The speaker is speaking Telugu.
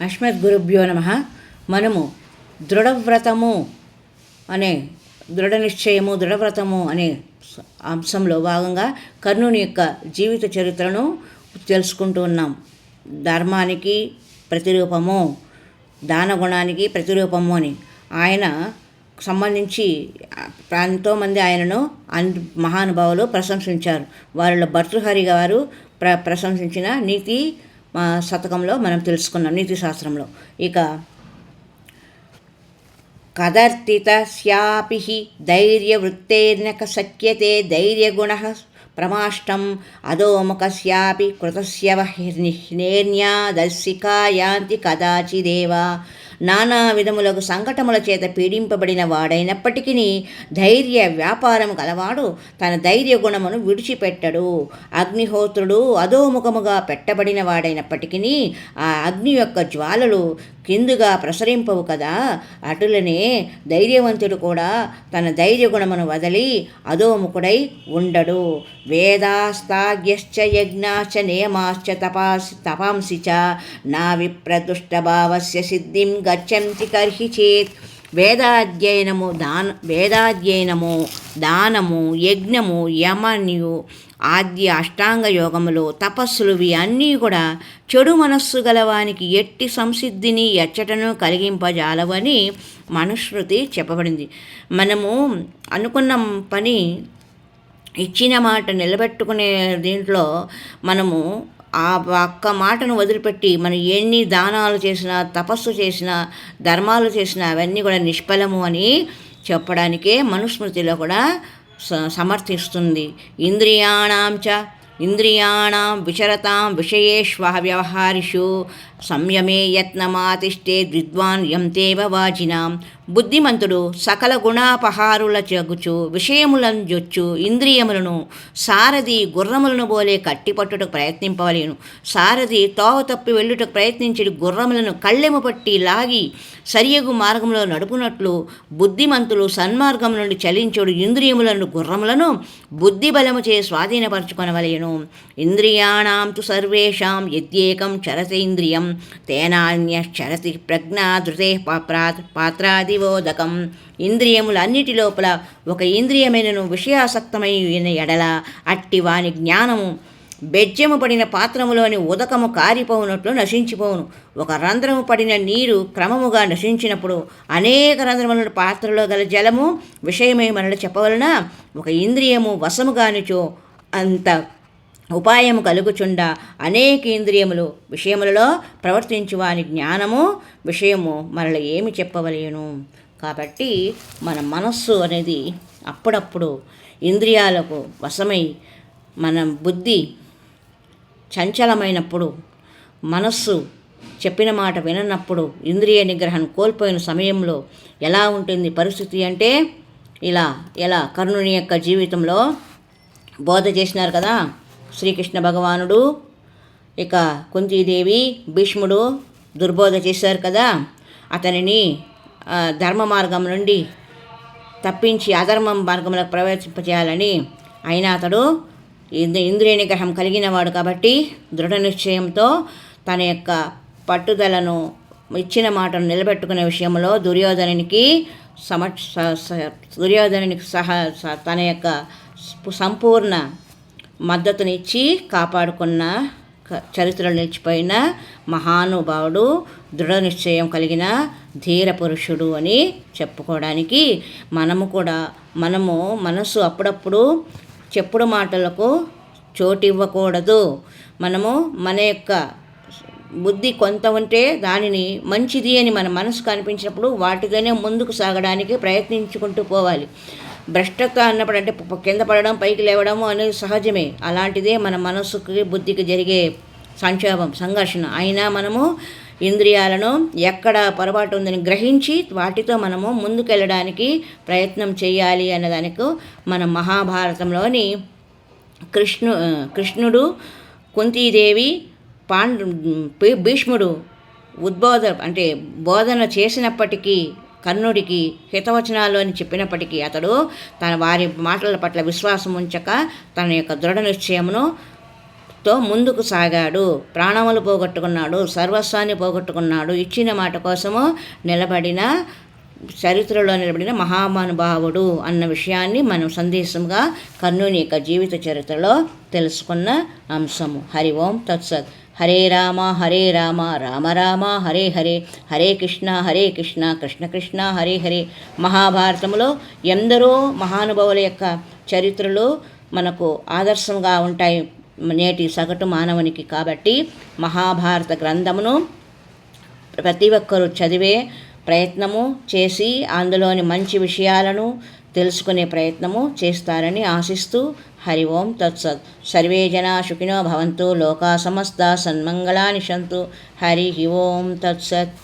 అస్మద్గురుభ్యో నమ. మనము దృఢవ్రతము అనే దృఢ నిశ్చయము దృఢవ్రతము అనే అంశంలో భాగంగా కర్ణుని యొక్క జీవిత చరిత్రను తెలుసుకుంటూ ఉన్నాం. ధర్మానికి ప్రతిరూపము దాన గుణానికి ప్రతిరూపము అని. ఆయన సంబంధించి ఎంతోమంది ఆయనను అన్ మహానుభావులు ప్రశంసించారు. వారిలో భర్తృహరి గారు ప్ర ప్రశంసించిన నీతి మా శతకంలో మనం తెలుసుకున్నాం నీతి శాస్త్రంలో. ఇక కదర్తితస్యాపి ధైర్యవృత్తేర్నక శక్యతే ధైర్యగుణ ప్రమాష్టం అధోముఖస్యాపి కృతస్య నేర్న్యాదర్శికా యాంతి కదాచిదేవా నానా విధములకు సంకటముల చేత పీడింపబడిన వాడైనప్పటికీ ధైర్య వ్యాపారం కలవాడు తన ధైర్య గుణమును విడిచిపెట్టడు. అగ్నిహోత్రుడు అధోముఖముగా పెట్టబడిన వాడైనప్పటికీ ఆ అగ్ని యొక్క జ్వాలలు కిందుగా ప్రసరింపవు కదా. అటులనే ధైర్యవంతుడు కూడా తన ధైర్య గుణమును వదలి అధోముఖుడై ఉండడు. వేదాస్తాగ్యశ్చ యజ్ఞాశ్చ నియమాశ్చ తపాసి తపాంసి చ నా విప్రదుష్టభావస్య సిద్ధిం గచ్చంతి కర్హి చేత్. వేదాధ్యయనము దాన వేదాధ్యయనము దానము యజ్ఞము యమన్యు ఆద్య అష్టాంగ యోగములు తపస్సులు ఇవి అన్నీ కూడా చెడు మనస్సు గలవానికి ఎట్టి సంసిద్ధిని ఎచ్చటను కలిగింపజాలవని మనుశ్రుతి చెప్పబడింది. మనము అనుకున్న పని ఇచ్చిన మాట నిలబెట్టుకునే దీంట్లో మనము ఆ ఒక్క మాటను వదిలిపెట్టి మనం ఎన్ని దానాలు చేసినా తపస్సు చేసినా ధర్మాలు చేసినా అవన్నీ కూడా నిష్ఫలము అని చెప్పడానికే మనుస్మృతిలో కూడా స- సమర్థిస్తుంది. ఇంద్రియాణం చ ఇంద్రియాణం విచరతాం విషయేష్వ వ్యవహారిషు. సంయమే యత్నమాతిష్టే ద్విద్వాన్ యంతేవ వాజినాం. బుద్ధిమంతుడు సకల గుణాపహారుల జగుచు విషయములను జొచ్చు ఇంద్రియములను సారథి గుర్రములను బోలే కట్టిపట్టుటకు ప్రయత్నింపవలేను. సారథి తోవ తప్పి వెళ్ళుటకు ప్రయత్నించి గుర్రములను కళ్ళెము పట్టి లాగి సరియగు మార్గంలో నడుపునట్లు బుద్ధిమంతులు సన్మార్గం నుండి చలించుడు ఇంద్రియములను గుర్రములను బుద్ధి బలము చే స్వాధీనపరచుకొనవలెను. ఇంద్రియాణం తు సర్వేషాం యద్యేకం చరత ఇంద్రియం తేనాన్యశ్చరతి ప్రజ్ఞా ధృతే పాత్రాది పాత్రాదివోదకం ఇంద్రియములన్నిటి లోపల ఒక ఇంద్రియమైనను విషయాసక్తమైన ఎడల అట్టి వాని జ్ఞానము. బెజ్జము పడిన పాత్రములోని ఉదకము కారిపోవునట్లు నశించిపోవును. ఒక రంధ్రము పడిన నీరు క్రమముగా నశించినప్పుడు అనేక రంధ్రముల పాత్రలో గల జలము విషయమై మనలో చెప్పవలన ఒక ఇంద్రియము వశముగానిచో అంత ఉపాయము కలుగుచుండ అనేక ఇంద్రియములు విషయములలో ప్రవర్తించు వారి జ్ఞానము విషయము మరల ఏమి చెప్పవలేను. కాబట్టి మన మనస్సు అనేది అప్పుడప్పుడు ఇంద్రియాలకు వశమై మన బుద్ధి చంచలమైనప్పుడు మనస్సు చెప్పిన మాట విననప్పుడు ఇంద్రియ నిగ్రహం కోల్పోయిన సమయంలో ఎలా ఉంటుంది పరిస్థితి అంటే ఇలా ఎలా కర్ణుని యొక్క జీవితంలో బోధ చేసినారు కదా శ్రీకృష్ణ భగవానుడు ఇక కుంతీదేవి భీష్ముడు దుర్బోధ చేశారు కదా అతనిని ధర్మ మార్గం నుండి తప్పించి అధర్మం మార్గంలోకి ప్రవేశింపజేయాలని అయినా అతడు ఇంద్రియ నిగ్రహం కలిగినవాడు కాబట్టి దృఢ నిశ్చయంతో తన యొక్క పట్టుదలను ఇచ్చిన మాటను నిలబెట్టుకునే విషయంలో దుర్యోధనునికి సమ స- స- దుర్యోధనునికి సహా స- తన యొక్క సంపూర్ణ మద్దతునిచ్చి కాపాడుకున్న చరిత్రలు చరిత్రలో నిలిచిపోయిన మహానుభావుడు దృఢ నిశ్చయం కలిగిన ధీర పురుషుడు అని చెప్పుకోవడానికి మనము కూడా మనము మనసు అప్పుడప్పుడు చెప్పుడు మాటలకు చోటు ఇవ్వకూడదు. మనము మన యొక్క బుద్ధి కొంత ఉంటే దానిని మంచిది అని మన మనసుకు అనిపించినప్పుడు వాటితోనే ముందుకు సాగడానికి ప్రయత్నించుకుంటూ పోవాలి. భ్రష్టత అన్నప్పుడు అంటే కింద పడడం పైకి లేవడము అనేది సహజమే. అలాంటిదే మన మనస్సుకి బుద్ధికి జరిగే సంక్షోభం సంఘర్షణ. అయినా మనము ఇంద్రియాలను ఎక్కడ పొరపాటు ఉందని గ్రహించి వాటితో మనము ముందుకెళ్ళడానికి ప్రయత్నం చేయాలి అన్నదానికి మన మహాభారతంలోని కృష్ణు కృష్ణుడు కుంతీదేవి పాండు భీష్ముడు ఉద్బోధ అంటే బోధన చేసినప్పటికీ కర్ణుడికి హితవచనాలు అని చెప్పినప్పటికీ అతడు తన వారి మాటల పట్ల విశ్వాసం ఉంచక తన యొక్క దృఢ నిశ్చయమును తో ముందుకు సాగాడు. ప్రాణములు పోగొట్టుకున్నాడు సర్వస్వాన్ని పోగొట్టుకున్నాడు. ఇచ్చిన మాట కోసము నిలబడిన చరిత్రలో నిలబడిన మహామానుభావుడు అన్న విషయాన్ని మనం సందేశంగా కర్ణుని యొక్క జీవిత చరిత్రలో తెలుసుకున్న అంశము. హరి ఓం తత్సత్. హరే రామ హరే రామ రామ రామ హరే హరే హరే కృష్ణ హరే కృష్ణ కృష్ణ కృష్ణ హరే హరే. మహాభారతంలో ఎందరో మహానుభావుల యొక్క చరిత్రలు మనకు ఆదర్శంగా ఉంటాయి. నేటి సగటు మానవునికి కాబట్టి మహాభారత గ్రంథమును ప్రతి ఒక్కరూ చదివే ప్రయత్నము చేసి అందులోని మంచి విషయాలను తెలుసుకునే ప్రయత్నము చేస్తారని ఆశిస్తూ హరి ఓం తత్సత్. సర్వే జనా సుఖినో భవంతు లోకా సమస్త సన్మంగళాని సంతు హరి ఓం తత్సత్.